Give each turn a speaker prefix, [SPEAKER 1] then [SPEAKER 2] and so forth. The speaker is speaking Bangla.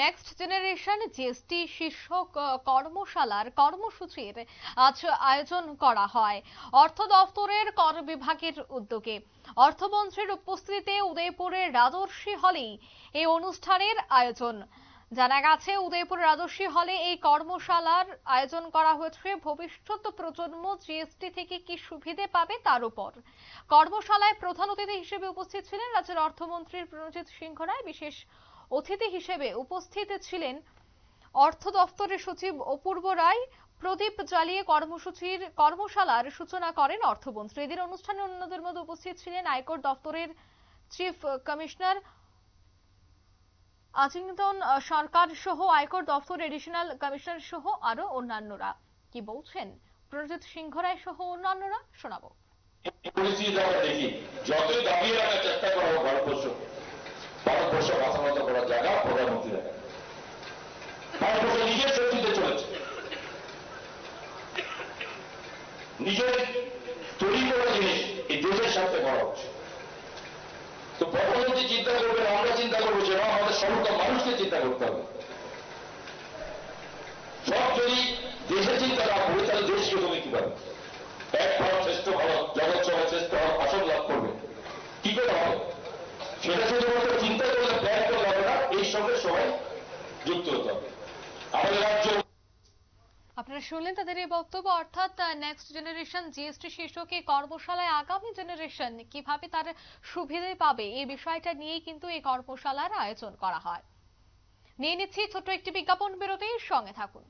[SPEAKER 1] নেক্সট জেনারেশন জিএসটি শীর্ষক কর্মশালার কর্মসূচির আজ আয়োজন করা হয় অর্থ দফতরের কর বিভাগের উদ্যোগে। অর্থমন্ত্রীর উপস্থিতিতে উদয়পুরের রাজর্ষি হলেই এই অনুষ্ঠানের আয়োজন। জানা গেছে, উদয়পুর রাজস্বী হলে এই কর্মশালার আয়োজন করা হয়েছে ভবিষ্যৎ প্রজন্ম জিএসটি থেকে কি সুবিধে পাবে তার উপর। কর্মশালায় প্রধান অতিথি হিসেবে উপস্থিত ছিলেন রাজ্যের অর্থমন্ত্রী প্রণজিৎ সিংহ রায়। বিশেষ অতিথি হিসেবে উপস্থিত ছিলেন অর্থ দফতরের সচিব অপূর্ব রায়, প্রদীপ জ্বালিয়ে কর্মসূচির কর্মশালার সূচনা করেন অর্থমন্ত্রী। এদিন অনুষ্ঠানে অন্যদের মধ্যে উপস্থিত ছিলেন আয়কর দফতরের চিফ কমিশনার আজিঙ্গন সরকার সহ আয়কর দফতর এডিশনাল কমিশনার সহ আরও অন্যান্যরা। কি বলছেন? প্রণজিৎ সিংহ রায় সহ অন্যান্যরা শোনাবো।
[SPEAKER 2] দেখি, যতই দাবিয়ে রাখার চেষ্টা করা হোক ভারতবর্ষ ভারতবর্ষ করার জায়গা প্রধানমন্ত্রী ভারতবর্ষ নিজের শক্তিতে চলেছে। নিজের তৈরি করা জিনিস এই দেশের সাথে করা হচ্ছে। তো প্রধানমন্ত্রী চিন্তা করবেন আমরা চিন্তা করব সেটা আমাদের সমস্ত মানুষকে চিন্তা করতে হবে। সব যদি দেশের চিন্তা না করি, তাহলে দেশকে তুমি কি পাবে এক ভারত শ্রেষ্ঠ ভারত, জগৎ সভায় শ্রেষ্ঠ ভারত, আসন লাভ করবে। কি করে হবে? সেটা শুধুমাত্র চিন্তা করলে প্ল্যান সঙ্গে সবাই যুক্ত হতে হবে। আমাদের রাজ্য
[SPEAKER 1] আপনারা শুনলেন তাদের এই বক্তব্য, অর্থাৎ নেক্সট জেনারেশন জিএসটি শীর্ষক কর্মশালায় আগামী জেনারেশন কীভাবে তার সুবিধে পাবে, এই বিষয়টা নিয়েই কিন্তু এই কর্মশালার আয়োজন করা হয়। নিয়ে নিচ্ছি ছোট্ট একটি বিজ্ঞাপন বিরতির, সঙ্গে থাকুন।